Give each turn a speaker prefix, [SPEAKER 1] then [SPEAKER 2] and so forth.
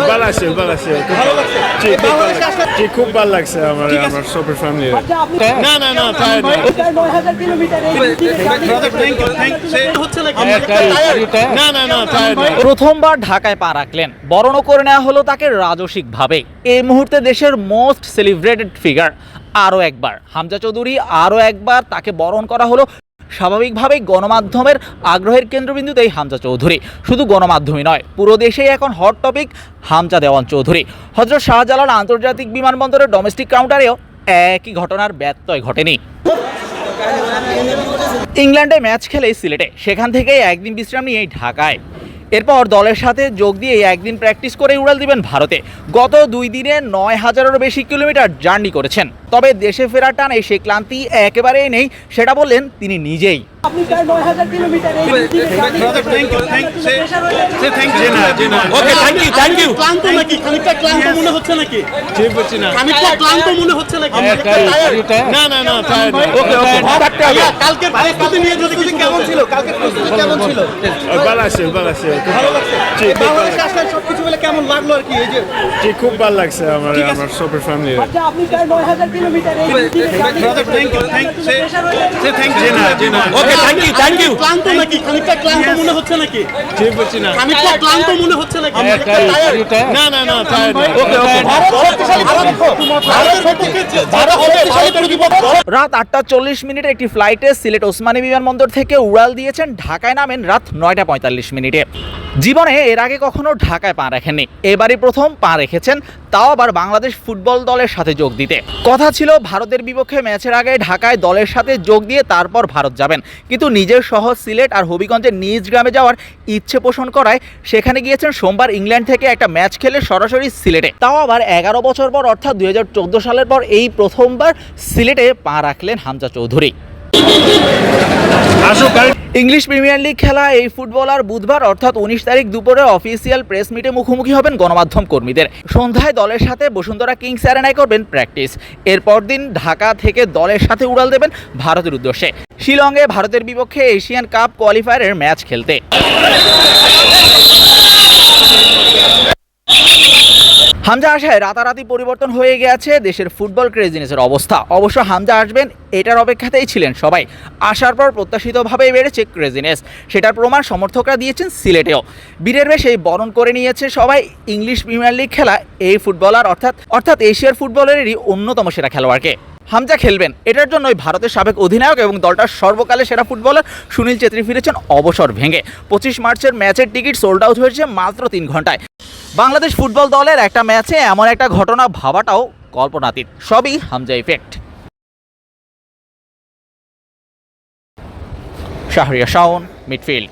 [SPEAKER 1] ভালো লাগছে ভালো লাগছে জি, খুব ভালো লাগছে। আমার আমার সবের ফ্যামিলি না না না
[SPEAKER 2] প্রথমবার ঢাকায় পা রাখলেন বরণও করে নেওয়া হলো তাকে রাজসিকভাবে এই মুহূর্তে দেশের মোস্ট সেলিব্রেটেড ফিগার আরও একবার হামজা চৌধুরী আরও একবার তাকে বরণ করা হলো স্বাভাবিকভাবেই গণমাধ্যমের আগ্রহের কেন্দ্রবিন্দুতেই হামজা চৌধুরী। শুধু গণমাধ্যমই নয়, পুরো দেশেই এখন হট টপিক হামজা দেওয়ান চৌধুরী। হজরত শাহজালাল আন্তর্জাতিক বিমানবন্দরের ডোমেস্টিক কাউন্টারেও একই ঘটনার ব্যত্যয় ঘটেনি। ইংল্যান্ডে ম্যাচ খেলে সিলেটে, সেখান থেকেই একদিন বিশ্রাম নিয়ে ঢাকায়। এরপর দলের সাথে যোগ দিয়ে একদিন প্র্যাকটিস করে উড়াল দিবেন ভারতে। গত দুই দিনে নয় হাজারেরও বেশি কিলোমিটার জার্নি করেছেন। তবে দেশে ফেরার টানে সে ক্লান্তি একেবারেই নেই, সেটা বললেন তিনি নিজেই।
[SPEAKER 3] আপনি প্রায় নয় হাজার কিলোমিটার
[SPEAKER 1] না জি না
[SPEAKER 4] okay thank you thank you ক্লান্ত নাকি? খানিকটা ক্লান্ত মনে হচ্ছে নাকি?
[SPEAKER 1] জি বুঝছি না।
[SPEAKER 4] খানিকটা মনে হচ্ছে নাকি?
[SPEAKER 1] না না না তাই না
[SPEAKER 4] ওকে ওকে কালকে প্রস্তুতি নিয়ে যদি কিছু কেমন লাগল আর কি? এই
[SPEAKER 1] জি খুব ভালো লাগছে আমার আমার সবের ফ্যামিলি
[SPEAKER 3] আচ্ছা আপনি প্রায় নয় হাজার কিলোমিটার
[SPEAKER 4] থ্যাংক ইউ থ্যাংক
[SPEAKER 1] জি না জি না
[SPEAKER 4] okay thank you thank you ক্লান্ত নাকি? খানিকটা ক্লান্ত মনে হচ্ছে নাকি?
[SPEAKER 1] জি বুঝছি না।
[SPEAKER 4] খানিকটা ক্লান্ত মনে হচ্ছে নাকি?
[SPEAKER 1] না না না
[SPEAKER 4] ওকে ওকে ভারত শক্তিশালী ভারত ভারত শক্তিশালী প্রতিপক্ষ
[SPEAKER 2] রাত আটটা চল্লিশ মিনিটে একটি ফ্লাইটে সিলেট ওসমানী বিমানবন্দর থেকে উড়াল দিয়েছেন ঢাকায় নামেন রাত নয়টা পঁয়তাল্লিশ মিনিটে। জীবনে এর আগে কখনো ঢাকায় পা রাখেননি। এবারই প্রথম পা রেখেছেন, তাও আবার বাংলাদেশ ফুটবল দলের সাথে যোগ দিতে। কথা ছিল ভারতের বিপক্ষে ম্যাচের আগে ঢাকায় দলের সাথে যোগ দিয়ে তারপর ভারত যাবেন। কিন্তু নিজের শহর সিলেট আর হবিগঞ্জের নিজ গ্রামে যাওয়ার ইচ্ছে পোষণ করায় সেখানে গিয়েছেন সোমবার ইংল্যান্ড থেকে একটা ম্যাচ খেলে সরাসরি সিলেটে। তাও আবার এগারো বছর পর, অর্থাৎ দুই হাজার চোদ্দ সালের পর এই প্রথমবার সিলেটে পা রাখলেন Hamza Chowdhury. English premier league খেলা এই ফুটবলার বুধবার, অর্থাৎ উনিশ তারিখ দুপুরে অফিসিয়াল প্রেস মিটে মুখোমুখি হবেন গণমাধ্যম কর্মীদের। সন্ধ্যায় দলের সাথে বসুন্ধরা কিংস অ্যারেনায় করবেন প্র্যাকটিস এরপর দিন ঢাকা থেকে দলের সাথে উড়াল দেবেন ভারতের উদ্দেশ্যে। শিলংয়ে ভারতের বিপক্ষে এশিয়ান কাপ কোয়ালিফায়ারের ম্যাচ খেলতে। হামজা আসায় রাতারাতি পরিবর্তন হয়ে গেছে, দেশের ফুটবল ক্রেজিনেসের অবস্থা। অবশ্য হামজা আসবেন, এটার অপেক্ষাতেই ছিলেন সবাই। আসার পর প্রত্যাশিতভাবেই বেড়েছে ক্রেজিনেস সেটার প্রমাণ সমর্থকরা দিয়েছেন সিলেটেও। বীরের বেশে বরণ করে নিয়েছে সবাই। ইংলিশ প্রিমিয়ার লিগ খেলা এই ফুটবলার অর্থাৎ অর্থাৎ এশিয়ার ফুটবলেরই অন্যতম সেরা খেলোয়াড়কে। হামজা খেলবেন, এটার জন্যই ভারতের সাবেক অধিনায়ক এবং দলটার সর্বকালে সেরা ফুটবলার সুনীল চেত্রী ফিরেছেন অবসর ভেঙে। পঁচিশ মার্চের ম্যাচের টিকিট সোল্ড আউট হয়েছে মাত্র তিন ঘন্টায়। বাংলাদেশ ফুটবল দলের একটা ম্যাচে এমন একটা ঘটনা ভাবাটাও কল্পনাতীত। সবই হামজা ইফেক্ট শাহরিয়া শাওন মিডফিল্ড